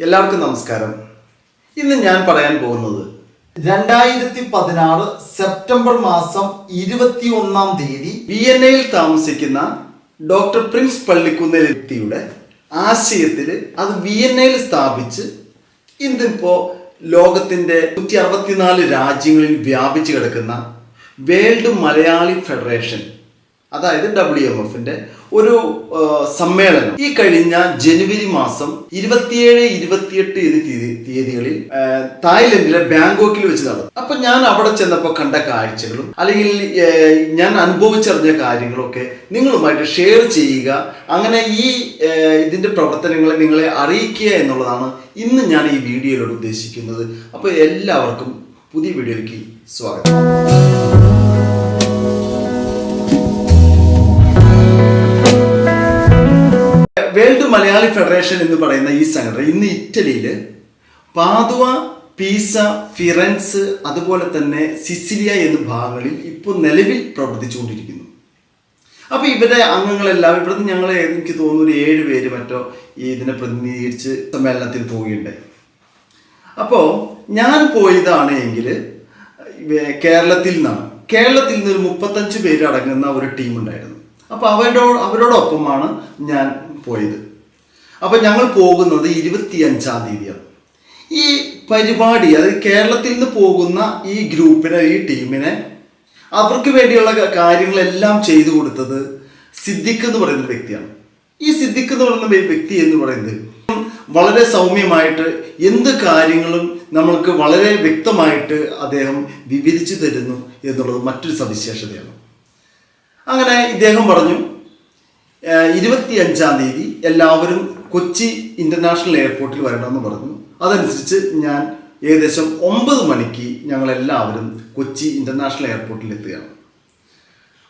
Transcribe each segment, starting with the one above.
എല്ലാവർക്കും നമസ്കാരം. ഇന്ന് ഞാൻ പറയാൻ പോകുന്നത് രണ്ടായിരത്തി പതിനാറ് സെപ്റ്റംബർ മാസം ഇരുപത്തി ഒന്നാം തീയതി വി എൻ എയിൽ താമസിക്കുന്ന ഡോക്ടർ പ്രിൻസ് പള്ളിക്കുന്നിൽ വ്യക്തിയുടെ ആശയത്തിൽ അത് വി എൻ എയിൽ സ്ഥാപിച്ച് ഇന്നിപ്പോ ലോകത്തിന്റെ നൂറ്റി അറുപത്തിനാല് രാജ്യങ്ങളിൽ വ്യാപിച്ചു കിടക്കുന്ന വേൾഡ് മലയാളി ഫെഡറേഷൻ അതായത് ഡബ്ല്യു എം എഫിന്റെ ഒരു സമ്മേളനം. ഈ കഴിഞ്ഞ ജനുവരി മാസം ഇരുപത്തിയേഴ് ഇരുപത്തിയെട്ട് തീയതി തീയതികളിൽ തായ്ലൻഡിലെ ബാങ്കോക്കിൽ വെച്ച് നടന്നു. അപ്പൊ ഞാൻ അവിടെ ചെന്നപ്പോൾ കണ്ട കാഴ്ചകളും അല്ലെങ്കിൽ ഞാൻ അനുഭവിച്ചറിഞ്ഞ കാര്യങ്ങളൊക്കെ നിങ്ങളുമായിട്ട് ഷെയർ ചെയ്യുക. അങ്ങനെ ഈ ഇതിന്റെ പ്രവർത്തനങ്ങളെ നിങ്ങളെ അറിയിക്കുക എന്നുള്ളതാണ് ഇന്ന് ഞാൻ ഈ വീഡിയോയിലൂടെ ഉദ്ദേശിക്കുന്നത്. അപ്പോൾ എല്ലാവർക്കും പുതിയ വീഡിയോയിലേക്ക് സ്വാഗതം. വേൾഡ് മലയാളി ഫെഡറേഷൻ എന്ന് പറയുന്ന ഈ സംഘടന ഇന്ന് ഇറ്റലിയിൽ പാതുവ പീസ ഫിറൻസ് അതുപോലെ തന്നെ സിസിലിയ എന്ന ഭാഗങ്ങളിൽ ഇപ്പോൾ നിലവിൽ പ്രവർത്തിച്ചുകൊണ്ടിരിക്കുന്നു. അപ്പോൾ ഇവരുടെ അംഗങ്ങളെല്ലാം ഇവിടുന്ന് ഞങ്ങൾ എനിക്ക് തോന്നുന്നു ഒരു ഏഴ് പേര് മറ്റോ ഇതിനെ പ്രതിനിധീകരിച്ച് സമ്മേളനത്തിൽ പോവുകയുണ്ടായി. അപ്പോൾ ഞാൻ പോയതാണ് എങ്കിൽ കേരളത്തിൽ നിന്നാണ്. കേരളത്തിൽ നിന്ന് ഒരു മുപ്പത്തഞ്ച് പേര് അടങ്ങുന്ന ഒരു ടീം ഉണ്ടായിരുന്നു. അപ്പോൾ അവരുടെ അവരോടൊപ്പമാണ് ഞാൻ പോയത്. അപ്പോൾ ഞങ്ങൾ പോകുന്നത് ഇരുപത്തിയഞ്ചാം തീയതിയാണ്. ഈ പരിപാടി അതായത് കേരളത്തിൽ നിന്ന് പോകുന്ന ഈ ഗ്രൂപ്പിനെ ഈ ടീമിനെ അവർക്ക് വേണ്ടിയുള്ള കാര്യങ്ങളെല്ലാം ചെയ്തു കൊടുത്തത് സിദ്ദിഖ് എന്ന് പറയുന്ന വ്യക്തിയാണ്. ഈ സിദ്ദിഖ് എന്ന് പറയുന്ന വ്യക്തി എന്ന് പറയുന്നത് വളരെ സൗമ്യമായിട്ട് എന്ത് കാര്യങ്ങളും നമ്മൾക്ക് വളരെ വ്യക്തമായിട്ട് അദ്ദേഹം വിവരിച്ചു തരുന്നു എന്നുള്ളത് മറ്റൊരു സവിശേഷതയാണ്. അങ്ങനെ ഇദ്ദേഹം പറഞ്ഞു ഇരുപത്തി അഞ്ചാം തീയതി എല്ലാവരും കൊച്ചി ഇന്റർനാഷണൽ എയർപോർട്ടിൽ വരണമെന്ന് പറഞ്ഞു. അതനുസരിച്ച് ഞാൻ ഏകദേശം ഒമ്പത് മണിക്ക് ഞങ്ങളെല്ലാവരും കൊച്ചി ഇന്റർനാഷണൽ എയർപോർട്ടിൽ എത്തുകയാണ്.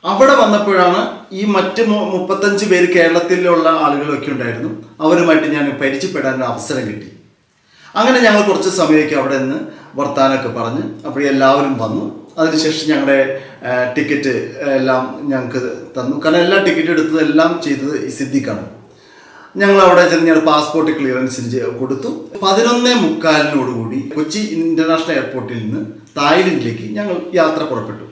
അവിടെ വന്നപ്പോഴാണ് ഈ മറ്റ് മുപ്പത്തഞ്ച് പേര് കേരളത്തിലുള്ള ആളുകളൊക്കെ ഉണ്ടായിരുന്നു. അവരുമായിട്ട് ഞാൻ പരിചയപ്പെടാൻ അവസരം കിട്ടി. അങ്ങനെ ഞങ്ങൾ കുറച്ച് സമയമൊക്കെ അവിടെ നിന്ന് വർത്താനമൊക്കെ പറഞ്ഞ് അപ്പോൾ എല്ലാവരും വന്നു. അതിനുശേഷം ഞങ്ങളുടെ ടിക്കറ്റ് എല്ലാം ഞങ്ങൾക്ക് തന്നു. കാരണം എല്ലാ ടിക്കറ്റ് എടുത്തത് എല്ലാം ചെയ്തത് ഈ സിദ്ദിഖാണ്. ഞങ്ങൾ അവിടെ ചെന്ന് ഞങ്ങൾ പാസ്പോർട്ട് ക്ലിയറൻസിന് കൊടുത്തു. പതിനൊന്നേ മുക്കാലിനോടുകൂടി കൊച്ചി ഇന്റർനാഷണൽ എയർപോർട്ടിൽ നിന്ന് തായ്ലൻഡിലേക്ക് ഞങ്ങൾ യാത്ര പുറപ്പെട്ടു.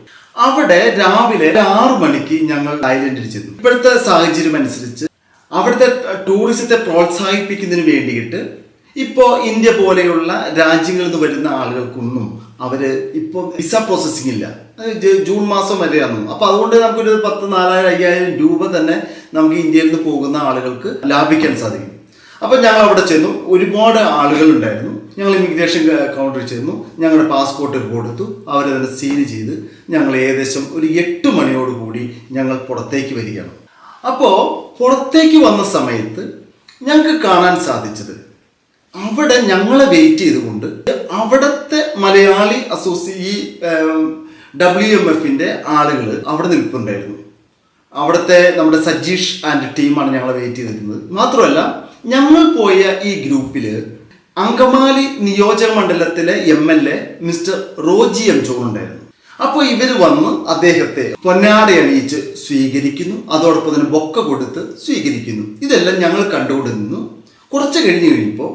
അവിടെ രാവിലെ ആറു മണിക്ക് ഞങ്ങൾ തായ്ലൻഡിൽ ചെന്നു. ഇപ്പോഴത്തെ സാഹചര്യം അനുസരിച്ച് അവിടുത്തെ ടൂറിസത്തെ പ്രോത്സാഹിപ്പിക്കുന്നതിന് വേണ്ടിയിട്ട് ഇപ്പോൾ ഇന്ത്യ പോലെയുള്ള രാജ്യങ്ങളിൽ നിന്ന് വരുന്ന ആളുകൾക്കൊന്നും അവർ ഇപ്പം വിസ പ്രോസസ്സിംഗ് ഇല്ല. ജൂൺ മാസം വരെയാണ്. അപ്പൊ അതുകൊണ്ട് നമുക്കൊരു പത്ത് നാലായിരം അയ്യായിരം രൂപ തന്നെ നമുക്ക് ഇന്ത്യയിൽ നിന്ന് പോകുന്ന ആളുകൾക്ക് ലാഭിക്കാൻ സാധിക്കും. അപ്പൊ ഞങ്ങൾ അവിടെ ചെന്നു. ഒരുപാട് ആളുകൾ ഉണ്ടായിരുന്നു. ഞങ്ങൾ ഇമിഗ്രേഷൻ കൗണ്ടറിൽ ചെന്നു. ഞങ്ങളുടെ പാസ്പോർട്ട് കൊടുത്തു. അവരതിനെ സീൽ ചെയ്ത് ഞങ്ങൾ ഏകദേശം ഒരു എട്ട് മണിയോടുകൂടി ഞങ്ങൾ പുറത്തേക്ക് വരികയാണ്. അപ്പോൾ പുറത്തേക്ക് വന്ന സമയത്ത് ഞങ്ങൾക്ക് കാണാൻ സാധിച്ചത് അവിടെ ഞങ്ങളെ വെയിറ്റ് ചെയ്തുകൊണ്ട് അവിടത്തെ മലയാളി അസോസി ഡബ്ല്യു എം എഫിന്റെ ആളുകൾ അവിടെ നിൽപ്പുണ്ടായിരുന്നു. അവിടുത്തെ നമ്മുടെ സജീഷ് ആൻഡ് ടീമാണ് ഞങ്ങളെ വെയിറ്റ് ചെയ്തിരുന്നത്. മാത്രമല്ല ഞങ്ങൾ പോയ ഈ ഗ്രൂപ്പിൽ അങ്കമാലി നിയോജക മണ്ഡലത്തിലെ M L A mister Roji M John ഉണ്ടായിരുന്നു. അപ്പോൾ ഇവർ വന്ന് അദ്ദേഹത്തെ പൊന്നാട അണിയിച്ച് സ്വീകരിക്കുന്നു. അതോടൊപ്പം തന്നെ ബൊക്ക കൊടുത്ത് സ്വീകരിക്കുന്നു. ഇതെല്ലാം ഞങ്ങൾ കണ്ടുകൊണ്ടിരുന്നു. കുറച്ച് കഴിഞ്ഞ് കഴിയുമ്പോൾ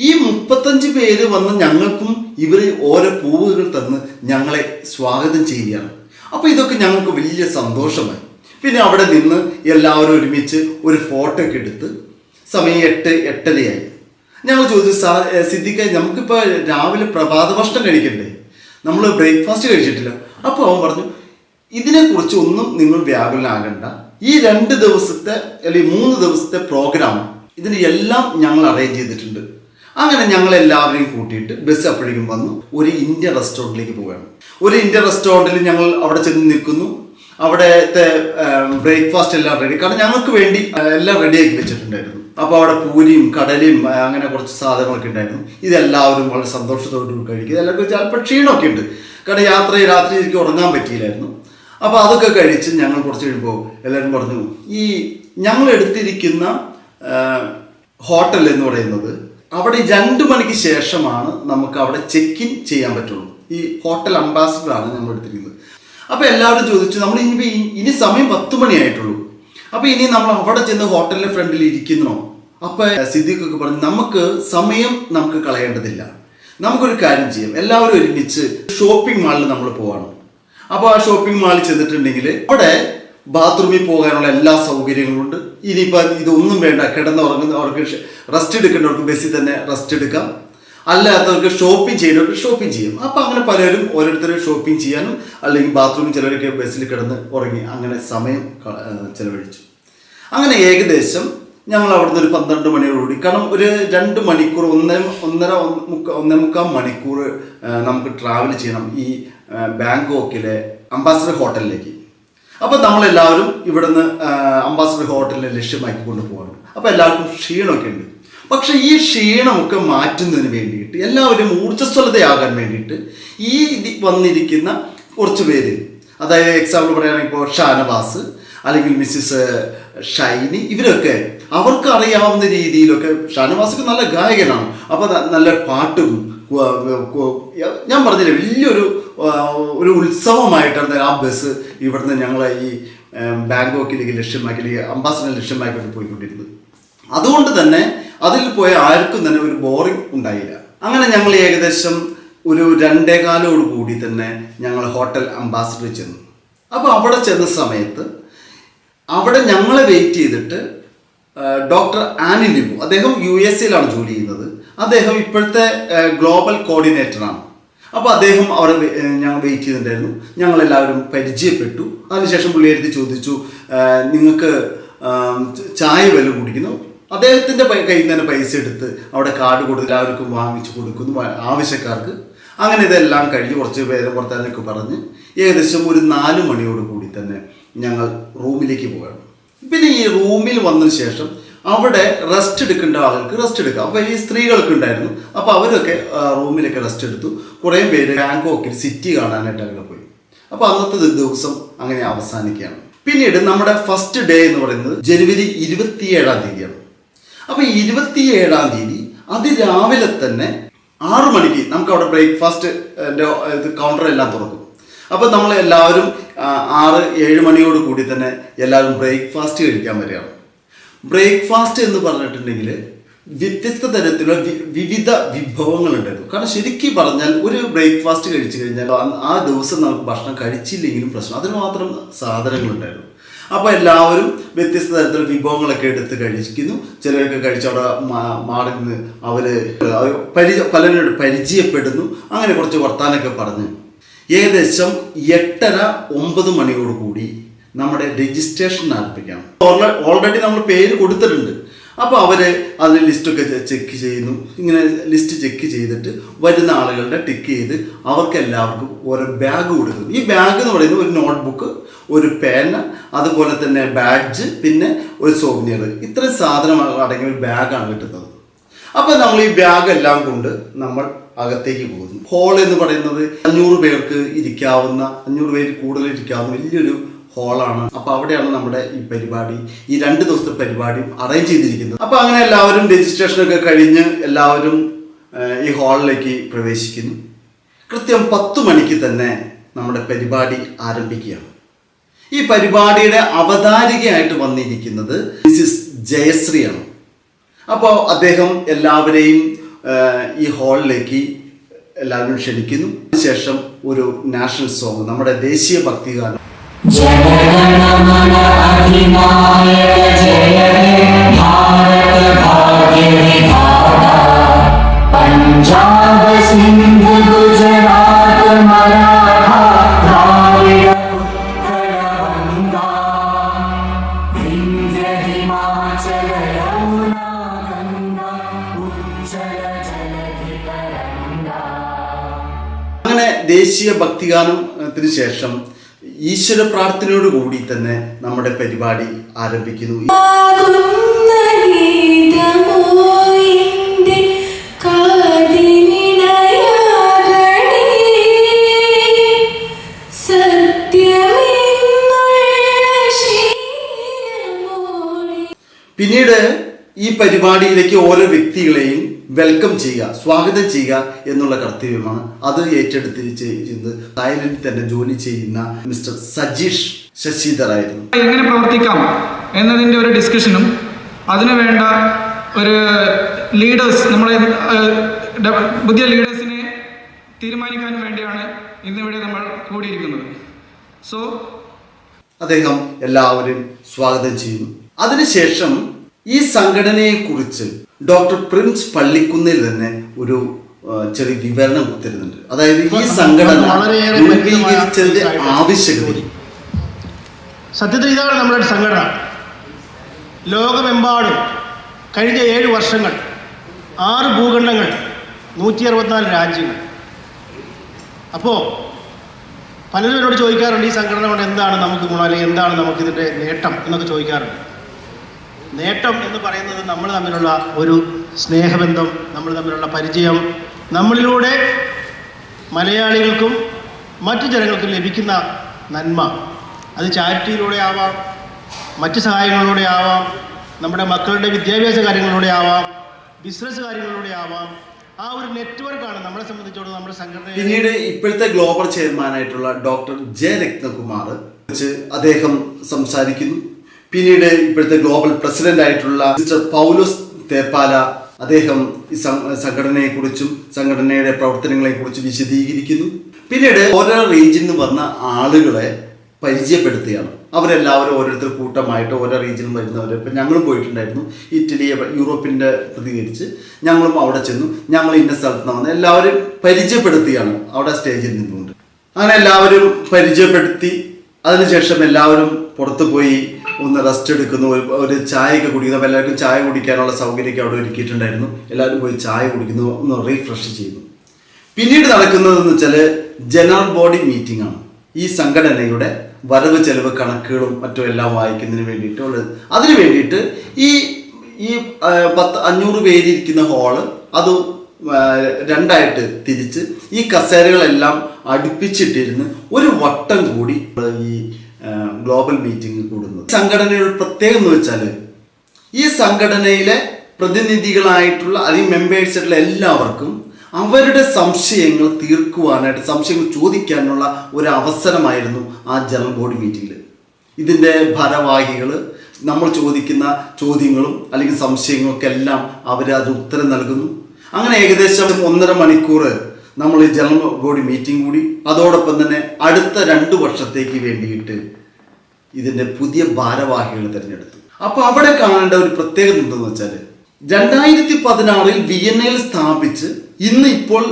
ഈ മുപ്പത്തഞ്ച് പേര് വന്ന് ഞങ്ങൾക്കും ഇവരെ ഓരോ പൂവുകൾ തന്ന് ഞങ്ങളെ സ്വാഗതം ചെയ്യുകയാണ്. അപ്പോൾ ഇതൊക്കെ ഞങ്ങൾക്ക് വലിയ സന്തോഷമായി. പിന്നെ അവിടെ നിന്ന് എല്ലാവരും ഒരുമിച്ച് ഒരു ഫോട്ടോ ഒക്കെ എടുത്ത് സമയം എട്ട് എട്ടരയായി. ഞങ്ങൾ ചോദിച്ചു സാർ സിദ്ധിക്ക നമുക്കിപ്പോൾ രാവിലെ പ്രഭാത ഭക്ഷണം കഴിക്കണ്ടേ? നമ്മൾ ബ്രേക്ക്ഫാസ്റ്റ് കഴിച്ചിട്ടില്ല. അപ്പോൾ അവൻ പറഞ്ഞു ഇതിനെക്കുറിച്ച് ഒന്നും നിങ്ങൾ വ്യാകുലനാകണ്ട ഈ രണ്ട് ദിവസത്തെ അല്ലെങ്കിൽ മൂന്ന് ദിവസത്തെ പ്രോഗ്രാം ഇതിന് എല്ലാം ഞങ്ങൾ അറേഞ്ച് ചെയ്തിട്ടുണ്ട്. അങ്ങനെ ഞങ്ങൾ എല്ലാവരെയും കൂട്ടിയിട്ട് ബസ് അപ്പോഴേക്കും വന്നു. ഒരു ഇന്ത്യൻ റെസ്റ്റോറന്റിലേക്ക് പോവുകയാണ്. ഒരു ഇന്ത്യൻ റെസ്റ്റോറന്റിൽ ഞങ്ങൾ അവിടെ ചെന്ന് നിൽക്കുന്നു. അവിടുത്തെ ബ്രേക്ക്ഫാസ്റ്റ് എല്ലാം റെഡി കാരണം ഞങ്ങൾക്ക് വേണ്ടി എല്ലാം റെഡിയാക്കി വെച്ചിട്ടുണ്ടായിരുന്നു. അപ്പോൾ അവിടെ പൂരിയും കടലയും അങ്ങനെ കുറച്ച് സാധനങ്ങളൊക്കെ ഉണ്ടായിരുന്നു. ഇതെല്ലാവരും വളരെ സന്തോഷത്തോടു കഴിക്കുക എല്ലാവർക്കും ചിലപ്പോൾ ക്ഷീണമൊക്കെ ഉണ്ട്. കാരണം യാത്ര രാത്രി എനിക്ക് ഉറങ്ങാൻ പറ്റിയില്ലായിരുന്നു. അപ്പോൾ അതൊക്കെ കഴിച്ച് ഞങ്ങൾ കുറച്ച് കഴിയുമ്പോൾ എല്ലാവരും പറഞ്ഞു ഈ ഞങ്ങൾ എടുത്തിരിക്കുന്ന ഹോട്ടൽ എന്ന് പറയുന്നത് അവിടെ രണ്ട് മണിക്ക് ശേഷമാണ് നമുക്ക് അവിടെ ചെക്ക് ഇൻ ചെയ്യാൻ പറ്റുള്ളൂ. ഈ ഹോട്ടൽ അംബാസിഡറാണ് നമ്മൾ എടുത്തിരിക്കുന്നത്. അപ്പോൾ എല്ലാവരും ചോദിച്ചു നമ്മൾ ഇനി ഇനി സമയം പത്ത് മണിയായിട്ടുള്ളൂ അപ്പോൾ ഇനി നമ്മൾ അവിടെ ചെന്ന് ഹോട്ടലിന്റെ ഫ്രണ്ടിൽ ഇരിക്കുന്നോ? അപ്പൊ സിദ്ദിഖൊക്കെ പറഞ്ഞു നമുക്ക് സമയം നമുക്ക് കളയേണ്ടതില്ല. നമുക്കൊരു കാര്യം ചെയ്യാം. എല്ലാവരും ഒരുമിച്ച് ഷോപ്പിംഗ് മാളിൽ നമ്മൾ പോവാണ്. അപ്പോൾ ആ ഷോപ്പിംഗ് മാളിൽ ചെന്നിട്ടുണ്ടെങ്കിൽ അവിടെ ബാത്റൂമിൽ പോകാനുള്ള എല്ലാ സൗകര്യങ്ങളും ഉണ്ട്. ഇനിയിപ്പം ഇതൊന്നും വേണ്ട. കിടന്ന് ഉറങ്ങുന്ന അവർക്ക് റെസ്റ്റ് എടുക്കേണ്ടവർക്ക് ബസ്സിൽ തന്നെ റെസ്റ്റ് എടുക്കാം. അല്ലാത്തവർക്ക് ഷോപ്പിംഗ് ചെയ്യുന്നവർക്ക് ഷോപ്പിംഗ് ചെയ്യും. അപ്പോൾ അങ്ങനെ പലരും ഓരോരുത്തരും ഷോപ്പിംഗ് ചെയ്യാനും അല്ലെങ്കിൽ ബാത്റൂമിൽ ചിലരൊക്കെ ബസ്സിൽ കിടന്ന് ഉറങ്ങി അങ്ങനെ സമയം ചിലവഴിച്ചു. അങ്ങനെ ഏകദേശം ഞങ്ങൾ അവിടുന്ന് ഒരു പന്ത്രണ്ട് മണിയോടുകൂടി കാരണം ഒരു രണ്ട് മണിക്കൂർ ഒന്നര ഒന്നര ഒന്നേ മുക്കാൽ മണിക്കൂർ നമുക്ക് ട്രാവൽ ചെയ്യണം ഈ ബാങ്കോക്കിലെ അംബാസഡർ ഹോട്ടലിലേക്ക്. അപ്പോൾ നമ്മളെല്ലാവരും ഇവിടുന്ന് അംബാസഡർ ഹോട്ടലിനെ ലക്ഷ്യമാക്കി കൊണ്ടുപോകണം അപ്പോൾ എല്ലാവർക്കും ക്ഷീണമൊക്കെ ഉണ്ട്. പക്ഷെ ഈ ക്ഷീണമൊക്കെ മാറ്റുന്നതിന് വേണ്ടിയിട്ട് എല്ലാവരും ഊർജസ്വലതയാകാൻ വേണ്ടിയിട്ട് ഈ വന്നിരിക്കുന്ന കുറച്ച് പേര് അതായത് എക്സാമ്പിൾ പറയുകയാണെങ്കിൽ ഇപ്പോൾ ഷാനവാസ് അല്ലെങ്കിൽ മിസ്സിസ് ഷൈനി ഇവരൊക്കെ അവർക്ക് അറിയാവുന്ന രീതിയിലൊക്കെ ഷാനവാസൊക്കെ നല്ല ഗായകനാണ്. അപ്പോൾ നല്ല പാട്ടും ഞാൻ പറഞ്ഞില്ലേ വലിയൊരു ഒരു ഉത്സവമായിട്ടാണ് ആ ബസ് ഇവിടുന്ന് ഞങ്ങൾ ഈ ബാങ്കോക്കിലേക്ക് ലക്ഷ്യമാക്കി അംബാസഡർ ലക്ഷ്യമാക്കിക്കൊണ്ട് പോയിക്കൊണ്ടിരുന്നത്. അതുകൊണ്ട് തന്നെ അതിൽ പോയ ആർക്കും തന്നെ ഒരു ബോറിംഗ് ഉണ്ടായില്ല. അങ്ങനെ ഞങ്ങൾ ഏകദേശം ഒരു രണ്ടേകാലോട് കൂടി തന്നെ ഞങ്ങൾ ഹോട്ടൽ അംബാസഡറിൽ ചെന്നു. അപ്പോൾ അവിടെ ചെന്ന സമയത്ത് അവിടെ ഞങ്ങളെ വെയിറ്റ് ചെയ്തിട്ട് ഡോക്ടർ ആനി ലിബു അദ്ദേഹം യു എസ് സിയിലാണ് ജോലി ചെയ്യുന്നത്. അദ്ദേഹം ഇപ്പോഴത്തെ ഗ്ലോബൽ കോർഡിനേറ്ററാണ് അപ്പോൾ അദ്ദേഹം അവിടെ ഞങ്ങൾ വെയിറ്റ് ചെയ്തിട്ടുണ്ടായിരുന്നു. ഞങ്ങളെല്ലാവരും പരിചയപ്പെട്ടു. അതിനുശേഷം പുള്ളിയെടുത്ത് ചോദിച്ചു നിങ്ങൾക്ക് ചായ വല്ല കുടിക്കുന്നു? അദ്ദേഹത്തിന്റെ കയ്യിൽ നിന്ന് തന്നെ പൈസ എടുത്ത് അവിടെ കാർഡ് കൊടുത്ത് എല്ലാവർക്കും വാങ്ങിച്ചു കൊടുക്കുന്നു ആവശ്യക്കാർക്ക്. അങ്ങനെ ഇതെല്ലാം കഴിഞ്ഞ് കുറച്ച് പേരെ പുറത്താനൊക്കെ പറഞ്ഞ് ഏകദേശം ഒരു നാല് മണിയോട് കൂടി തന്നെ ഞങ്ങൾ റൂമിലേക്ക് പോകണം പിന്നെ ഈ റൂമിൽ വന്നതിന് ശേഷം അവിടെ റെസ്റ്റ് എടുക്കേണ്ട ആളുകൾക്ക് റെസ്റ്റ് എടുക്കാം. അപ്പോൾ ഈ സ്ത്രീകൾക്ക് ഉണ്ടായിരുന്നു. അപ്പോൾ അവരൊക്കെ റൂമിലൊക്കെ റെസ്റ്റ് എടുത്തു. കുറേ പേര് ബാങ്കോക്കിൽ സിറ്റി കാണാനായിട്ട് അങ്ങനെ പോയി. അപ്പോൾ അന്നത്തെ ദിവസം അങ്ങനെ അവസാനിക്കുകയാണ്. പിന്നീട് നമ്മുടെ ഫസ്റ്റ് ഡേ എന്ന് പറയുന്നത് ജനുവരി ഇരുപത്തിയേഴാം തീയതിയാണ്. അപ്പോൾ ഇരുപത്തിയേഴാം തീയതി അതിരാവിലെ തന്നെ ആറു മണിക്ക് നമുക്ക് അവിടെ ബ്രേക്ക്ഫാസ്റ്റ് ഇത് കൗണ്ടർ എല്ലാം തുറക്കും. അപ്പോൾ നമ്മൾ എല്ലാവരും ആറ് ഏഴ് മണിയോട് കൂടി തന്നെ എല്ലാവരും ബ്രേക്ക്ഫാസ്റ്റ് കഴിക്കാൻ വരികയാണ്. ബ്രേക്ക്ഫാസ്റ്റ് എന്ന് പറഞ്ഞിട്ടുണ്ടെങ്കിൽ വ്യത്യസ്ത തരത്തിലുള്ള വിവിധ വിഭവങ്ങൾ ഉണ്ടായിരുന്നു. കാരണം ശരിക്കും പറഞ്ഞാൽ ഒരു ബ്രേക്ക്ഫാസ്റ്റ് കഴിച്ചു കഴിഞ്ഞാൽ ആ- ദിവസം നമുക്ക് ഭക്ഷണം കഴിച്ചില്ലെങ്കിലും പ്രശ്നം. അതിന് മാത്രം സാധനങ്ങളുണ്ടായിരുന്നു അപ്പോൾ എല്ലാവരും വ്യത്യസ്ത തരത്തിലുള്ള വിഭവങ്ങളൊക്കെ എടുത്ത് കഴിക്കുന്നു. ചിലരൊക്കെ കഴിച്ച് അവിടെ മാറിന്ന് അവർ പരി പലരോട് പരിചയപ്പെടുന്നു. അങ്ങനെ കുറച്ച് വർത്താനൊക്കെ പറഞ്ഞ്. ഏകദേശം എട്ടര ഒമ്പത് മണിയോട് കൂടി നമ്മുടെ രജിസ്ട്രേഷൻ ആരംഭിക്കണം. ഓൾറെഡി നമ്മൾ പേര് കൊടുത്തിട്ടുണ്ട്. അപ്പോൾ അവർ അതിന് ലിസ്റ്റൊക്കെ ചെക്ക് ചെയ്യുന്നു. ഇങ്ങനെ ലിസ്റ്റ് ചെക്ക് ചെയ്തിട്ട് വരുന്ന ആളുകളുടെ ടിക്ക് ചെയ്ത് അവർക്ക് എല്ലാവർക്കും ഓരോ ബാഗ് കൊടുക്കുന്നു. ഈ ബാഗ് എന്ന് പറയുന്നത് ഒരു നോട്ട്ബുക്ക് ഒരു പേന അതുപോലെ തന്നെ ബാഡ്ജ് പിന്നെ ഒരു സോവനിയർ ഇത്രയും സാധനം അടങ്ങിയ ഒരു ബാഗാണ് കിട്ടുന്നത്. അപ്പോൾ നമ്മൾ ഈ ബാഗ് എല്ലാം കൊണ്ട് നമ്മൾ അകത്തേക്ക് പോകുന്നു. ഹോൾ എന്ന് പറയുന്നത് അഞ്ഞൂറ് പേർക്ക് ഇരിക്കാവുന്ന അഞ്ഞൂറ് പേര് കൂടുതൽ ഇരിക്കാവുന്ന വലിയൊരു ഹോളാണ് അപ്പോൾ അവിടെയാണ് നമ്മുടെ ഈ പരിപാടി ഈ രണ്ട് ദിവസത്തെ പരിപാടിയും അറേഞ്ച് ചെയ്തിരിക്കുന്നത്. അപ്പോൾ അങ്ങനെ എല്ലാവരും രജിസ്ട്രേഷനൊക്കെ കഴിഞ്ഞ് എല്ലാവരും ഈ ഹാളിലേക്ക് പ്രവേശിക്കുന്നു. കൃത്യം പത്ത് മണിക്ക് തന്നെ നമ്മുടെ പരിപാടി ആരംഭിക്കുകയാണ്. ഈ പരിപാടിയുടെ അവതാരികയായിട്ട് വന്നിരിക്കുന്നത് മിസിസ് ജയശ്രീയാണ്. അപ്പോൾ അദ്ദേഹം എല്ലാവരെയും ഈ ഹാളിലേക്ക് എല്ലാവരും ക്ഷണിക്കുന്നു. അതിനുശേഷം ഒരു നാഷണൽ സോങ് നമ്മുടെ ദേശീയ ഭക്തിഗാനം. അങ്ങനെ ദേശീയ ഭക്തിഗാനത്തിന് ശേഷം ഈശ്വര പ്രാർത്ഥനയോട് കൂടി തന്നെ നമ്മുടെ പരിപാടി ആരംഭിക്കുന്നു. പിന്നീട് ഈ പരിപാടിയിലേക്ക് ഓരോ വ്യക്തികളെയും വെൽക്കം ചെയ്യുക സ്വാഗതം ചെയ്യുക എന്നുള്ള കർത്തവ്യമാണ് അത് ഏറ്റെടുത്ത് ചെയ്യുന്നത് തായ്ലൻഡിൽ തന്നെ ജോലി ചെയ്യുന്ന മിസ്റ്റർ സജീഷ് ശശിധർ ആയിരുന്നു. എങ്ങനെ പ്രവർത്തിക്കാം എന്നതിന്റെ ഒരു ഡിസ്കഷനും അതിനു വേണ്ട ഒരു ലീഡേഴ്സ് നമ്മളെ പുതിയ ലീഡേഴ്സിനെ തീരുമാനിക്കാനും വേണ്ടിയാണ് ഇന്നിവിടെ നമ്മൾ കൂടിയിരിക്കുന്നത്. സോ അദ്ദേഹം എല്ലാവരും സ്വാഗതം ചെയ്യുന്നു. അതിനുശേഷം ഈ സംഘടനയെ കുറിച്ച് ഡോക്ടർ പ്രിൻസ് പള്ളിക്കുന്നിൽ തന്നെ ഒരു ചെറിയ വിവരണം തരുന്നുണ്ട് അതായത് ഈ സംഘടന രൂപീകരിച്ചതിന്റെ ആവശ്യകത സത്യത്തിൽ ഇതാണ് നമ്മുടെ സംഘടന. ലോകമെമ്പാടും കഴിഞ്ഞ ഏഴ് വർഷങ്ങൾ ആറ് ഭൂഖണ്ഡങ്ങൾ നൂറ്റി അറുപത്തിനാല് രാജ്യങ്ങൾ. അപ്പോൾ പലരും എന്നോട് ചോദിക്കാറുണ്ട് ഈ സംഘടന കൊണ്ട് എന്താണ് നമുക്ക് ഗുണം? അല്ലെങ്കിൽ എന്താണ് നമുക്കിതിന്റെ നേട്ടം? എന്നൊക്കെ ചോദിക്കാറുണ്ട്. നേട്ടം എന്ന് പറയുന്നത് നമ്മൾ തമ്മിലുള്ള ഒരു സ്നേഹബന്ധം നമ്മൾ തമ്മിലുള്ള പരിചയം നമ്മളിലൂടെ മലയാളികൾക്കും മറ്റു ജനങ്ങൾക്കും ലഭിക്കുന്ന നന്മ. അത് ചാരിറ്റിയിലൂടെ ആവാം മറ്റ് സഹായങ്ങളിലൂടെ ആവാം നമ്മുടെ മക്കളുടെ വിദ്യാഭ്യാസ കാര്യങ്ങളിലൂടെ ആവാം ബിസിനസ് കാര്യങ്ങളിലൂടെ ആവാം. ആ ഒരു നെറ്റ്വർക്കാണ് നമ്മളെ സംബന്ധിച്ചോളം നമ്മുടെ സംഘടന പിന്നീട് ഇപ്പോഴത്തെ ഗ്ലോബൽ ചെയർമാനായിട്ടുള്ള ഡോക്ടർ ജെ രത്നകുമാർ അദ്ദേഹം സംസാരിക്കുന്നു. പിന്നീട് ഇപ്പോഴത്തെ ഗ്ലോബൽ പ്രസിഡന്റ് ആയിട്ടുള്ള മിസ്റ്റർ പൗലോസ് തേപ്പാല അദ്ദേഹം ഈ സംഘടനയെ സംഘടനയെക്കുറിച്ചും സംഘടനയുടെ പ്രവർത്തനങ്ങളെ കുറിച്ച് വിശദീകരിക്കുന്നു. പിന്നീട് ഓരോ റേഞ്ചിൽ നിന്ന് വന്ന ആളുകളെ പരിചയപ്പെടുത്തുകയാണ്. അവരെല്ലാവരും ഓരോരുത്തർ കൂട്ടമായിട്ട് ഓരോ റീജിയനിൽ വരുന്നവർ ഇപ്പം ഞങ്ങളും പോയിട്ടുണ്ടായിരുന്നു. ഇറ്റലി യൂറോപ്പിന്റെ പ്രതികരിച്ച് ഞങ്ങളും അവിടെ ചെന്നു. ഞങ്ങൾ ഇന്ന സ്ഥലത്ത് നിന്ന് വന്ന് എല്ലാവരും പരിചയപ്പെടുത്തുകയാണ് അവിടെ സ്റ്റേജിൽ നിന്നുകൊണ്ട്. അങ്ങനെ എല്ലാവരും പരിചയപ്പെടുത്തി. അതിനുശേഷം എല്ലാവരും പുറത്ത് പോയി. ഒന്ന് റെസ്റ്റ് എടുക്കുന്നു ഒരു ഒരു ചായയൊക്കെ കുടിക്കുന്നു. അപ്പോൾ എല്ലാവർക്കും ചായ കുടിക്കാനുള്ള സൗകര്യമൊക്കെ അവിടെ ഒരുക്കിയിട്ടുണ്ടായിരുന്നു. എല്ലാവരും പോയി ചായ കുടിക്കുന്നു ഒന്ന് റീഫ്രഷ് ചെയ്യുന്നു. പിന്നീട് നടക്കുന്നതെന്ന് വെച്ചാൽ ജനറൽ ബോഡി മീറ്റിംഗ് ആണ്. ഈ സംഘടനയുടെ വരവ് ചെലവ് കണക്കുകളും മറ്റും എല്ലാം വായിക്കുന്നതിന് വേണ്ടിയിട്ടുള്ളത്. അതിന് വേണ്ടിയിട്ട് ഈ ഈ പത്ത് അഞ്ഞൂറ് പേരിരിക്കുന്ന ഹാൾ അത് രണ്ടായിട്ട് തിരിച്ച് ഈ കസേരകളെല്ലാം അടുപ്പിച്ചിട്ടിരുന്ന് ഒരു വട്ടം കൂടി ഈ ഗ്ലോബൽ മീറ്റിംഗ് കൂടുന്നത്. സംഘടനയുടെ പ്രത്യേകത എന്ന് വെച്ചാൽ ഈ സംഘടനയിലെ പ്രതിനിധികളായിട്ടുള്ള അല്ലെങ്കിൽ മെമ്പേഴ്സ് ആയിട്ടുള്ള എല്ലാവർക്കും അവരുടെ സംശയങ്ങൾ തീർക്കുവാനായിട്ട് സംശയങ്ങൾ ചോദിക്കാനുള്ള ഒരു അവസരമായിരുന്നു ആ ജനറൽ ബോഡി മീറ്റിംഗിൽ ഇതിന്റെ ഭാരവാഹികൾ നമ്മൾ ചോദിക്കുന്ന ചോദ്യങ്ങളും അല്ലെങ്കിൽ സംശയങ്ങളൊക്കെ എല്ലാം അവർ അത് ഉത്തരം നൽകുന്നു. അങ്ങനെ ഏകദേശം ഒന്നര മണിക്കൂർ നമ്മൾ ഈ ജനറൽ ബോഡി മീറ്റിംഗ് കൂടി അതോടൊപ്പം തന്നെ അടുത്ത രണ്ട് വർഷത്തേക്ക് വേണ്ടിയിട്ട് ഇതിന്റെ പുതിയ ഭാരവാഹികൾ തിരഞ്ഞെടുത്തു. അപ്പോൾ അവിടെ കാണേണ്ട ഒരു പ്രത്യേകത എന്തെന്ന് വെച്ചാൽ രണ്ടായിരത്തി പതിനാറിൽ വിയന്നയിൽ സ്ഥാപിച്ച് ഇന്ന് ഇപ്പോൾ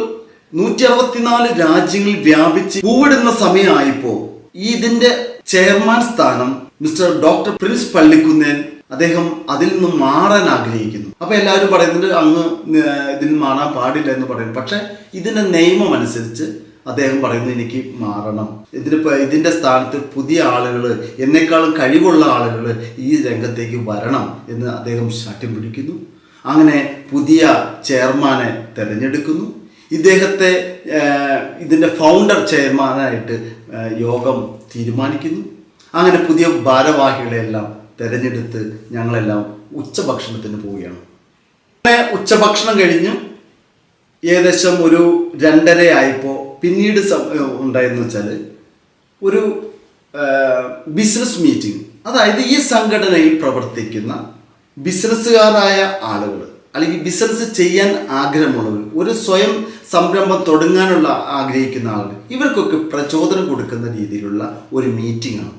നൂറ്റി അറുപത്തിനാല് രാജ്യങ്ങളിൽ വ്യാപിച്ച് പൂവിടുന്ന സമയമായപ്പോ ഇതിന്റെ ചെയർമാൻ സ്ഥാനം മിസ്റ്റർ ഡോക്ടർ പ്രിൻസ് പള്ളിക്കുന്നേൻ അദ്ദേഹം അതിൽ നിന്ന് മാറാൻ ആഗ്രഹിക്കുന്നു. അപ്പൊ എല്ലാവരും പറയുന്നുണ്ട് അങ്ങ് ഇതിൽ മാറാൻ പാടില്ല എന്ന് പറയുന്നു. പക്ഷെ ഇതിന്റെ നിയമം അനുസരിച്ച് അദ്ദേഹം പറയുന്നു എനിക്ക് മാറണം. ഇതിന് ഇതിന്റെ സ്ഥാനത്ത് പുതിയ ആളുകൾ എന്നെക്കാളും കഴിവുള്ള ആളുകൾ ഈ രംഗത്തേക്ക് വരണം എന്ന് അദ്ദേഹം ശാഠ്യം പിടിക്കുന്നു അങ്ങനെ പുതിയ ചെയർമാനെ തിരഞ്ഞെടുക്കുന്നു. ഇദ്ദേഹത്തെ ഇതിന്റെ ഫൗണ്ടർ ചെയർമാനായിട്ട് യോഗം തീരുമാനിക്കുന്നു. അങ്ങനെ പുതിയ ഭാരവാഹികളെല്ലാം തിരഞ്ഞെടുത്ത് ഞങ്ങളെല്ലാം ഉച്ചഭക്ഷണത്തിന് പോവുകയാണ്. അങ്ങനെ ഉച്ചഭക്ഷണം കഴിഞ്ഞു ഏകദേശം ഒരു രണ്ടര ആയപ്പോൾ പിന്നീട് ഉണ്ടായെന്ന് വെച്ചാൽ ഒരു ബിസിനസ് മീറ്റിംഗ് അതായത് ഈ സംഘടനയിൽ പ്രവർത്തിക്കുന്ന ബിസിനസ്സുകാരായ ആളുകൾ അല്ലെങ്കിൽ ബിസിനസ് ചെയ്യാൻ ആഗ്രഹമുള്ളവർ ഒരു സ്വയം സംരംഭം തുടങ്ങാനുള്ള ആഗ്രഹിക്കുന്ന ആളുകൾ ഇവർക്കൊക്കെ പ്രചോദനം കൊടുക്കുന്ന രീതിയിലുള്ള ഒരു മീറ്റിംഗ് ആണ്.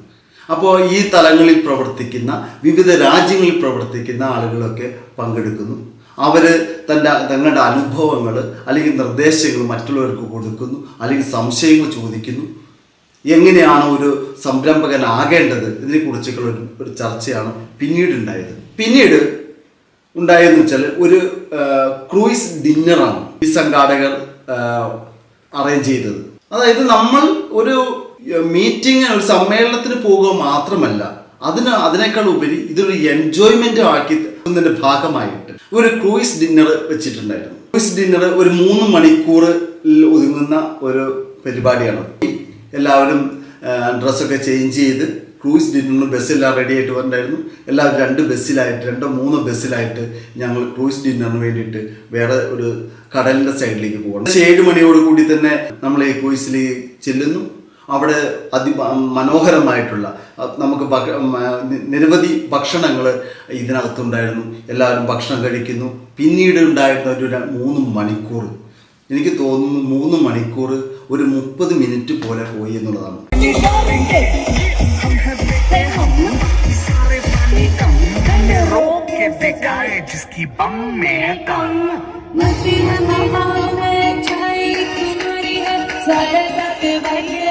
അപ്പോൾ ഈ തലങ്ങളിൽ പ്രവർത്തിക്കുന്ന വിവിധ രാജ്യങ്ങളിൽ പ്രവർത്തിക്കുന്ന ആളുകളൊക്കെ പങ്കെടുക്കുന്നു. അവർ തന്റെ തങ്ങളുടെ അനുഭവങ്ങൾ അല്ലെങ്കിൽ നിർദ്ദേശങ്ങൾ മറ്റുള്ളവർക്ക് കൊടുക്കുന്നു അല്ലെങ്കിൽ സംശയങ്ങൾ ചോദിക്കുന്നു. എങ്ങനെയാണ് ഒരു സംരംഭകനാകേണ്ടത് ഇതിനെക്കുറിച്ചൊക്കെ ഒരു ചർച്ചയാണ് പിന്നീട് ഉണ്ടായത് പിന്നീട് ഉണ്ടായതെന്ന് വെച്ചാൽ ഒരു ക്രൂയിസ് ഡിന്നറാണ് ഈ സംഘാടകർ അറേഞ്ച് ചെയ്തത്. അതായത് നമ്മൾ ഒരു മീറ്റിംഗ് ഒരു സമ്മേളനത്തിന് പോകുക മാത്രമല്ല അതിന് അതിനേക്കാൾ ഉപരി ഇതൊരു എൻജോയ്മെന്റ് ആക്കി ഇതിന്റെ ഭാഗമായിട്ട് ഒരു ക്രൂയിസ് ഡിന്നർ വെച്ചിട്ടുണ്ടായിരുന്നു. ക്രൂയിസ് ഡിന്നർ ഒരു മൂന്ന് മണിക്കൂറിൽ ഒതുങ്ങുന്ന ഒരു പരിപാടിയാണ്. എല്ലാവരും ഡ്രസ്സൊക്കെ ചേഞ്ച് ചെയ്ത് ക്രൂയിസ് ഡിന്നറിന് ബസ്സെല്ലാം റെഡി ആയിട്ട് വന്നിട്ടുണ്ടായിരുന്നു. എല്ലാവരും രണ്ട് ബസ്സിലായിട്ട് രണ്ടോ മൂന്നോ ബസ്സിലായിട്ട് ഞങ്ങൾ ക്രൂയിസ് ഡിന്നറിന് വേണ്ടിയിട്ട് വേറെ ഒരു കടലിന്റെ സൈഡിലേക്ക് പോകണം. ഏഴ് മണിയോട് കൂടി തന്നെ നമ്മൾ ഈ ക്രൂയിസിൽ ചെല്ലുന്നു. അവിടെ അതി മനോഹരമായിട്ടുള്ള നമുക്ക് നിരവധി ഭക്ഷണങ്ങൾ ഇതിനകത്തുണ്ടായിരുന്നു. എല്ലാവരും ഭക്ഷണം കഴിക്കുന്നു. പിന്നീട് ഉണ്ടായിരുന്ന ഒരു മൂന്ന് മണിക്കൂർ എനിക്ക് തോന്നുന്നു മൂന്ന് മണിക്കൂർ ഒരു മുപ്പത് മിനിറ്റ് പോലെ പോയി എന്നുള്ളതാണ്. के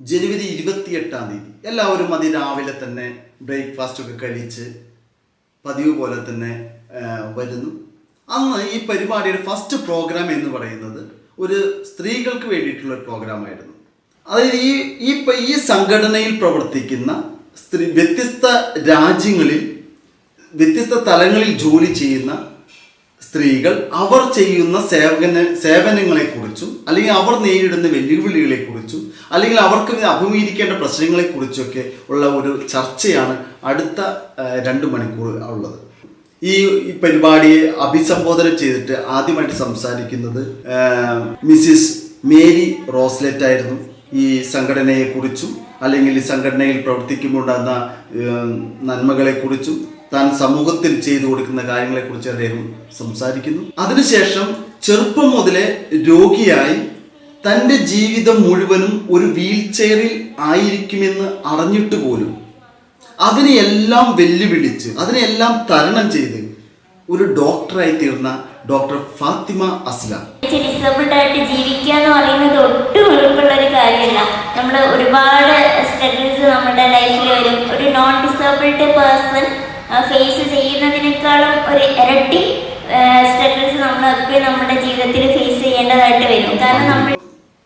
ജനുവരി ഇരുപത്തിയെട്ടാം തീയതി. എല്ലാവരും അതിരാവിലെ തന്നെ ബ്രേക്ക്ഫാസ്റ്റ് ഒക്കെ കഴിച്ച് പതിവ് പോലെ തന്നെ വരുന്നു. അന്ന് ഈ പരിപാടിയുടെ ഫസ്റ്റ് പ്രോഗ്രാം എന്ന് പറയുന്നത് ഒരു സ്ത്രീകൾക്ക് വേണ്ടിയിട്ടുള്ള പ്രോഗ്രാമായിരുന്നു അതായത് ഈ ഈ ഈ സംഘടനയിൽ പ്രവർത്തിക്കുന്ന സ്ത്രീ വ്യത്യസ്ത രാജ്യങ്ങളിൽ വ്യത്യസ്ത തലങ്ങളിൽ ജോലി ചെയ്യുന്ന സ്ത്രീകൾ അവർ ചെയ്യുന്ന സേവന സേവനങ്ങളെക്കുറിച്ചും അല്ലെങ്കിൽ അവർ നേരിടുന്ന വെല്ലുവിളികളെക്കുറിച്ചും അല്ലെങ്കിൽ അവർക്ക് അഭിമുഖീകരിക്കേണ്ട പ്രശ്നങ്ങളെക്കുറിച്ചൊക്കെ ഉള്ള ഒരു ചർച്ചയാണ് അടുത്ത രണ്ട് മണിക്കൂർ ഉള്ളത്. ഈ പരിപാടിയെ അഭിസംബോധന ചെയ്തിട്ട് ആദ്യമായിട്ട് സംസാരിക്കുന്നത് മിസ്സിസ് മേരി റോസ്ലെറ്റ് ആയിരുന്നു ഈ സംഘടനയെക്കുറിച്ചും അല്ലെങ്കിൽ ഈ സംഘടനയിൽ ഏം, നന്മകളെക്കുറിച്ചും താൻ സമൂഹത്തിൽ ചെയ്തു കൊടുക്കുന്ന കാര്യങ്ങളെക്കുറിച്ച് അദ്ദേഹം സംസാരിക്കുന്നു. അതിനുശേഷം ചെറുപ്പം മുതലേ രോഗിയായി തന്റെ ജീവിതം മുഴുവനും ഒരു വീൽ ചെയറിൽ ആയിരിക്കുമെന്ന് അറിഞ്ഞിട്ട് പോലും അതിനെയെല്ലാം വെല്ലുവിളിച്ച് അതിനെയെല്ലാം തരണം ചെയ്ത് ഒരു ഡോക്ടറായി തീർന്ന ഡോക്ടർ ഫാത്തിമ അസ്ലാം. ഡിസേബിൾഡ് ആയിട്ട് ജീവിക്കുക എന്ന് പറയുന്നത് ഒട്ടും എളുപ്പമുള്ള ഒരു കാര്യമല്ല. നമ്മൾ ഒരുപാട് സ്ട്രഗിൾസ് നമ്മുടെ ലൈഫിൽ വരും. ഒരു നോൺ ഡിസേബിൾഡ് പേഴ്സൺ ഫേസ് ചെയ്യുന്നതിനേക്കാളും ഒരു ഇരട്ടി സ്ട്രഗിൾസ് നമ്മളൊക്കെ നമ്മുടെ ജീവിതത്തിൽ ഫേസ് ചെയ്യേണ്ടതായിട്ട് വരും. കാരണം നമ്മൾ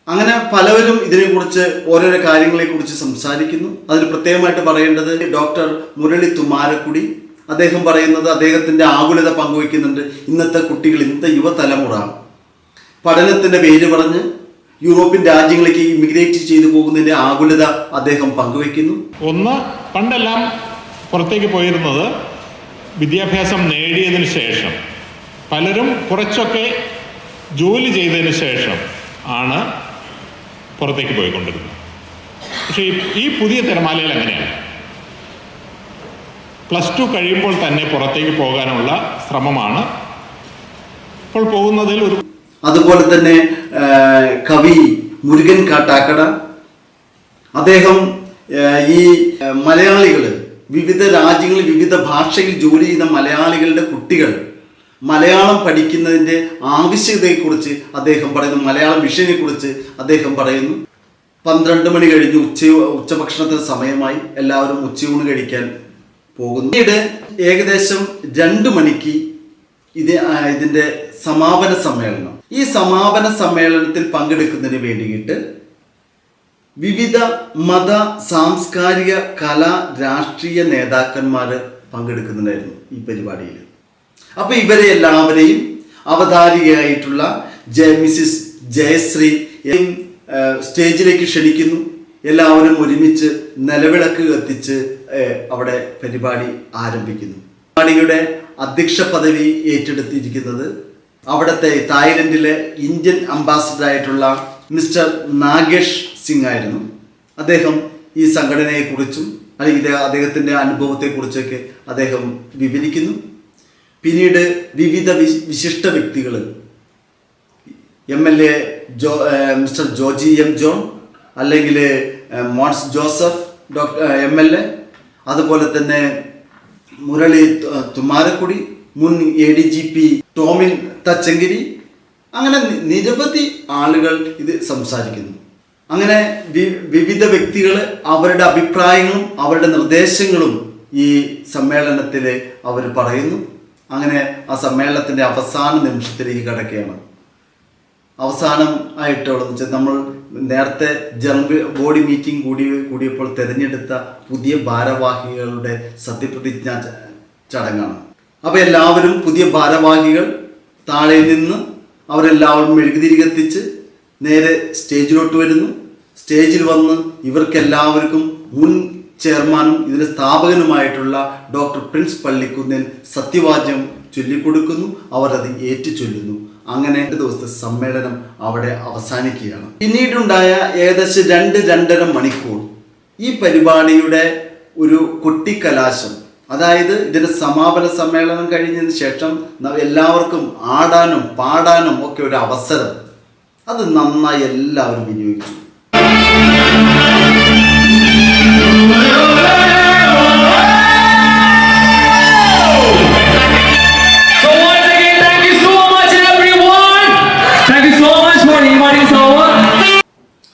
അങ്ങനെ പലവരും ഇതിനെക്കുറിച്ച് ഓരോരോ കാര്യങ്ങളെക്കുറിച്ച് സംസാരിക്കുന്നു. അതിൽ പ്രത്യേകമായിട്ട് പറയേണ്ടത് ഡോക്ടർ മുരളി തുമാരക്കുടി അദ്ദേഹം പറയുന്നത് അദ്ദേഹത്തിന്റെ ആകുലത പങ്കുവയ്ക്കുന്നുണ്ട്. ഇന്നത്തെ കുട്ടികൾ ഇന്നത്തെ യുവതലമുറ. പഠനത്തിന്റെ പേര് പറഞ്ഞ് യൂറോപ്യൻ രാജ്യങ്ങളിലേക്ക് ഇമിഗ്രേറ്റ് ചെയ്തു പോകുന്നതിന്റെ ആകുലത അദ്ദേഹം പങ്കുവയ്ക്കുന്നു. ഒന്ന് പണ്ടെല്ലാം പുറത്തേക്ക് പോയിരുന്നത് വിദ്യാഭ്യാസം നേടിയതിന് ശേഷം. പലരും കുറച്ചൊക്കെ ജോലി ചെയ്തതിന് ശേഷം ആണ് പുറത്തേക്ക് പോയിക്കൊണ്ടിരുന്നു. പക്ഷേ ഈ- പുതിയ തിരമാലയിൽ അങ്ങനെയാണ് പ്ലസ് ടു കഴിയുമ്പോൾ തന്നെ പുറത്തേക്ക് പോകാനുള്ള ശ്രമമാണ്. ഇപ്പോൾ പോകുന്നതിൽ ഒരു അതുപോലെ തന്നെ കവി മുരുകൻ കാട്ടാക്കട അദ്ദേഹം ഈ മലയാളികൾ വിവിധ രാജ്യങ്ങളിൽ വിവിധ ഭാഷയിൽ ജോലി ചെയ്യുന്ന മലയാളികളുടെ കുട്ടികൾ മലയാളം പഠിക്കുന്നതിന്റെ ആവശ്യകതയെക്കുറിച്ച് അദ്ദേഹം പറയുന്നു. മലയാളം വിഷയനെക്കുറിച്ച് അദ്ദേഹം പറയുന്നു. പന്ത്രണ്ട് മണി കഴിഞ്ഞ് ഉച്ച ഉച്ചഭക്ഷണത്തിന് സമയമായി. എല്ലാവരും ഉച്ചയൂണ് കഴിക്കാൻ പോകുന്നു. പിന്നീട് ഏകദേശം രണ്ട് മണിക്ക് ഇത് ഇതിന്റെ സമാപന സമ്മേളനം. ഈ സമാപന സമ്മേളനത്തിൽ പങ്കെടുക്കുന്നതിന് വേണ്ടിയിട്ട് വിവിധ മത സാംസ്കാരിക കലാ രാഷ്ട്രീയ നേതാക്കന്മാർ പങ്കെടുക്കുന്നുണ്ടായിരുന്നു ഈ പരിപാടിയിൽ. അപ്പൊ ഇവരെ എല്ലാവരെയും അവതാരികയായിട്ടുള്ള ജയ മിസിസ് ജയശ്രീ സ്റ്റേജിലേക്ക് ക്ഷണിക്കുന്നു. എല്ലാവരും ഒരുമിച്ച് നിലവിളക്ക് കത്തിച്ച് അവിടെ പരിപാടി ആരംഭിക്കുന്നു. പരിപാടിയുടെ അധ്യക്ഷ പദവി ഏറ്റെടുത്തിരിക്കുന്നത് അവിടുത്തെ തായ്ലൻഡിലെ ഇന്ത്യൻ അംബാസഡർ ആയിട്ടുള്ള മിസ്റ്റർ നാഗേഷ് സിംഗ് ആയിരുന്നു. അദ്ദേഹം ഈ സംഘടനയെക്കുറിച്ചും അല്ലെങ്കിൽ അദ്ദേഹത്തിന്റെ അനുഭവത്തെക്കുറിച്ചൊക്കെ അദ്ദേഹം വിവരിക്കുന്നു. പിന്നീട് വിവിധ വിശിഷ്ട വ്യക്തികൾ M L A Jo mister Joji M John അല്ലെങ്കിൽ Mons Joseph doctor M L A അതുപോലെ തന്നെ മുരളി തുമാരക്കുടി മുൻ A D G P Tomin Thachankary. അങ്ങനെ നിരവധി ആളുകൾ ഇത് സംസാരിക്കുന്നു. അങ്ങനെ വിവിധ വ്യക്തികൾ അവരുടെ അഭിപ്രായങ്ങളും അവരുടെ നിർദ്ദേശങ്ങളും ഈ സമ്മേളനത്തിൽ അവർ പറയുന്നു. അങ്ങനെ ആ സമ്മേളനത്തിന്റെ അവസാന നിമിഷത്തിലേക്ക് കിടക്കുകയാണ്. അവസാനം ആയിട്ടുള്ളത് വെച്ചാൽ നമ്മൾ നേരത്തെ ജനറൽ ബോഡി മീറ്റിംഗ് കൂടി കൂടിയപ്പോൾ തിരഞ്ഞെടുത്ത പുതിയ ഭാരവാഹികളുടെ സത്യപ്രതിജ്ഞ ചടങ്ങാണ്. അപ്പോൾ എല്ലാവരും പുതിയ ഭാരവാഹികൾ താഴെ നിന്ന് അവരെല്ലാവരും മെഴുകുതിരി കത്തിച്ച് നേരെ സ്റ്റേജിലോട്ട് വരുന്നു. സ്റ്റേജിൽ വന്ന് ഇവർക്കെല്ലാവർക്കും മുൻ ചെയർമാനും ഇതിന്റെ സ്ഥാപകനുമായിട്ടുള്ള ഡോക്ടർ പ്രിൻസ് പള്ളിക്കുന്നിൽ സത്യവാചകം ചൊല്ലിക്കൊടുക്കുന്നു അവർ അത് ഏറ്റുചൊല്ലുന്നു. അങ്ങനെ രണ്ട് ദിവസത്തെ സമ്മേളനം അവിടെ അവസാനിക്കുകയാണ്. പിന്നീടുണ്ടായ ഏകദേശം രണ്ട് രണ്ടര മണിക്കൂർ. ഈ പരിപാടിയുടെ ഒരു കൊട്ടിക്കലാശം അതായത് ഇതിന്റെ സമാപന സമ്മേളനം കഴിഞ്ഞതിന് ശേഷം എല്ലാവർക്കും ആടാനും പാടാനും ഒക്കെ ഒരു അവസരം. അത് നന്നായി എല്ലാവരും വിനിയോഗിച്ചു.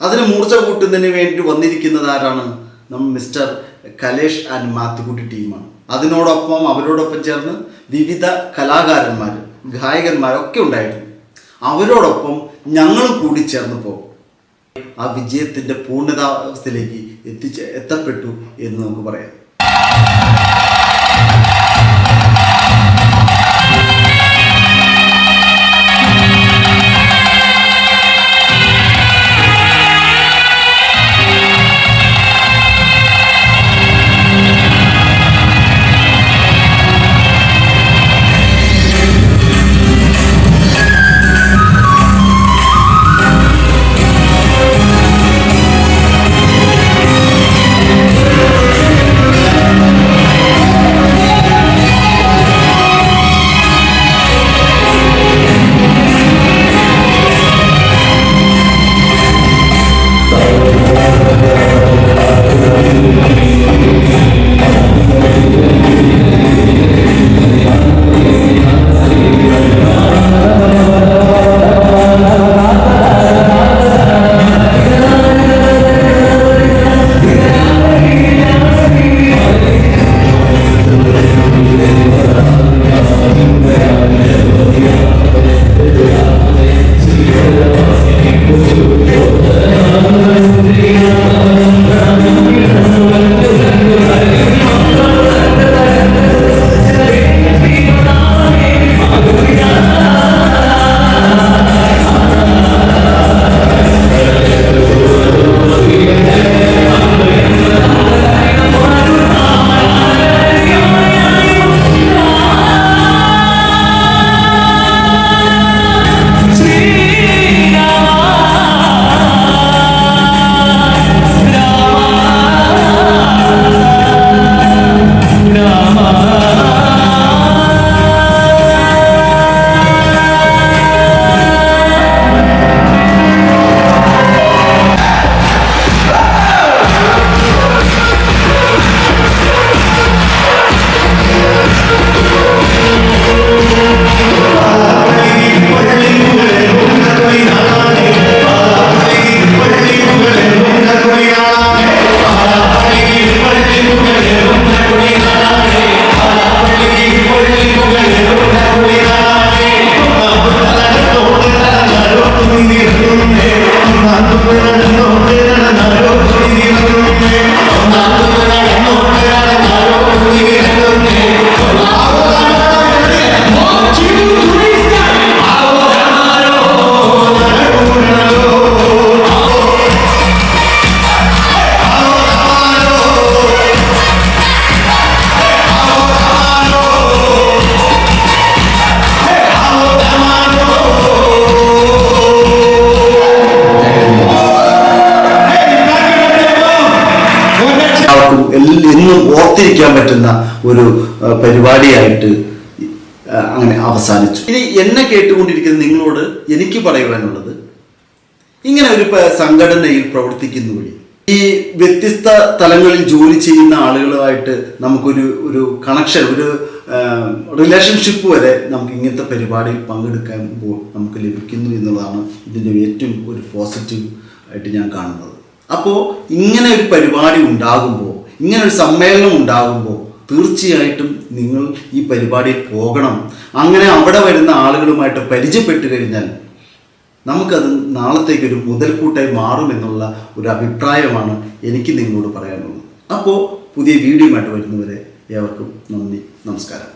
അതിന് മൂർച്ച കൂട്ടുന്നതിന് വേണ്ടി വന്നിരിക്കുന്നത് ആരാണ്? നമ്മൾ മിസ്റ്റർ കലേഷ് ആൻഡ് മാത്തുക്കുട്ടി ടീമാണ്. അതിനോടൊപ്പം അവരോടൊപ്പം ചേർന്ന് വിവിധ കലാകാരന്മാർ ഗായകന്മാരൊക്കെ ഉണ്ടായിരുന്നു. അവരോടൊപ്പം ഞങ്ങളും കൂടി ചേർന്ന് ചേർന്നപ്പോൾ ആ വിജയത്തിന്റെ പൂർണതാവസ്ഥയിലേക്ക് എത്തിച്ച് എത്തപ്പെട്ടു എന്ന് നമുക്ക് പറയാം. ഒരു പരിപാടിയായിട്ട് അങ്ങനെ അവസാനിച്ചു. ഇനി എന്നെ കേട്ടുകൊണ്ടിരിക്കുന്ന നിങ്ങളോട് എനിക്ക് പറയുവാനുള്ളത് ഇങ്ങനെ ഒരു സംഘടനയിൽ പ്രവർത്തിക്കുന്ന വഴി. ഈ വ്യത്യസ്ത തലങ്ങളിൽ ജോലി ചെയ്യുന്ന ആളുകളുമായിട്ട് നമുക്കൊരു ഒരു കണക്ഷൻ ഒരു റിലേഷൻഷിപ്പ് വരെ നമുക്ക് ഇങ്ങനത്തെ പരിപാടിയിൽ പങ്കെടുക്കുമ്പോൾ നമുക്ക് ലഭിക്കുന്നു എന്നുള്ളതാണ് ഇതിന്റെ ഏറ്റവും ഒരു പോസിറ്റീവ് ആയിട്ട് ഞാൻ കാണുന്നത്. അപ്പോൾ ഇങ്ങനെ ഒരു പരിപാടി ഉണ്ടാകുമ്പോൾ ഇങ്ങനെ ഒരു സമ്മേളനം ഉണ്ടാകുമ്പോൾ തീർച്ചയായിട്ടും നിങ്ങൾ ഈ പരിപാടിയിൽ പോകണം. അങ്ങനെ അവിടെ വരുന്ന ആളുകളുമായിട്ട് പരിചയപ്പെട്ട് കഴിഞ്ഞാൽ നമുക്കത് നാളത്തേക്കൊരു മുതൽക്കൂട്ടായി മാറുമെന്നുള്ള ഒരു അഭിപ്രായമാണ് എനിക്ക് നിങ്ങളോട് പറയാനുള്ളത്. അപ്പോൾ പുതിയ വീഡിയോയുമായിട്ട് വരുന്നവരെ ഏവർക്കും നന്ദി നമസ്കാരം.